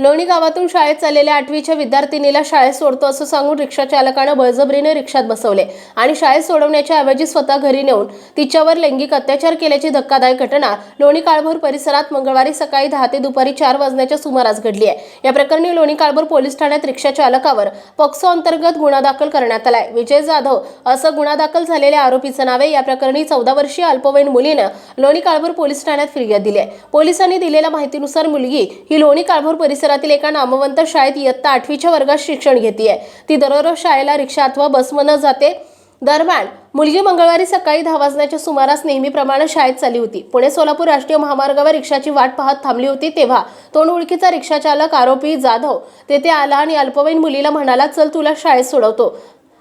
लोणी गावातून शाळेत चाललेल्या आठवीच्या विद्यार्थिनीला शाळेत सोडतो असं सांगून रिक्षा चालकानं बळजबरीने रिक्षात बसवले आणि शाळेत सोडवण्याच्या ऐवजी स्वतः घरी नेऊन तिच्यावर लैंगिक अत्याचार केल्याची धक्कादायक घटना लोणी काळभोर परिसरात मंगळवारी सकाळी दहा ते दुपारी चार वाजण्याच्या सुमारास घडली आहे. या प्रकरणी लोणी काळभोर पोलीस ठाण्यात रिक्षा चालकावर पॉक्सो अंतर्गत गुन्हा दाखल करण्यात आलाय. विजय जाधव असं गुन्हा दाखल झालेल्या आरोपीचं नावे या प्रकरणी चौदा वर्षीय अल्पवयीन मुलीनं लोणी काळभोर पोलीस ठाण्यात फिर्याद दिली आहे. पोलिसांनी दिलेल्या माहितीनुसार मुलगी ही लोणी काळभोर शहरातील एका नामवंत शाळेत इयत्ता आठवीच्या वर्गात शिक्षण घेते ती दररोज शाळेला रिक्षा अथवा बसमनं जाते. दरम्यान मुलगी मंगळवारी सकाळी दहा वाजण्याच्या सुमारास नेहमीप्रमाणे शाळेत चालली होती. पुणे सोलापूर राष्ट्रीय महामार्गावर रिक्षाची वाट पाहत थांबली होती तेव्हा तोंड ओळखीचा रिक्षाचालक आरोपी जाधव तेथे आला आणि अल्पवयीन मुलीला म्हणाला चल तुला शाळेत सोडवतो.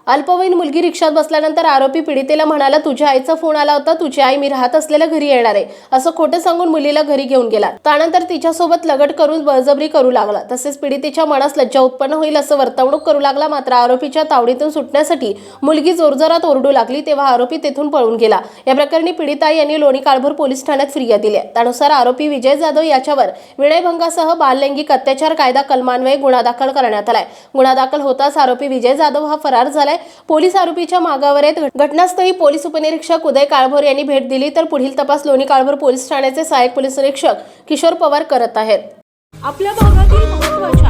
अल्पवयीन मुलगी रिक्षात बसल्यानंतर आरोपी पीडितेला म्हणाला तुझ्या आईचा फोन आला होता तुझी आई मी राहत असलेल्या घरी येणार आहे. असं खोटं सांगून मुलीला घरी घेऊन गेला. त्यानंतर तिच्यासोबत लगट करून बळजबरी करू लागला. तसेच पीडितेच्या मनास लज्जा उत्पन्न होईल असं वर्तवणूक करू लागला. मात्र आरोपीच्या तावडीतून सुटण्यासाठी मुलगी जोरजोरात ओरडू लागली तेव्हा आरोपी तेथून पळून गेला. या प्रकरणी पीडिता यांनी लोणी काळभोर पोलीस ठाण्यात फिर्याद दिली त्यानुसार आरोपी विजय जाधव याच्यावर विनयभंगासह बाललैंगिक अत्याचार कायदा कलमान्वये गुन्हा दाखल करण्यात आलाय. गुन्हा दाखल होताच आरोपी विजय जाधव हा फरार झालाय. पोलीस आरोपीच्या मागावर आहेत. घटनास्थळी पोलीस उपनिरीक्षक उदय काळभोर यांनी भेट दिली. तर पुढील तपास लोणी काळभोर पोलीस ठाण्याचे सहाय्यक पोलीस निरीक्षक किशोर पवार करत आहेत. आपल्या भागातील महत्त्वाच्या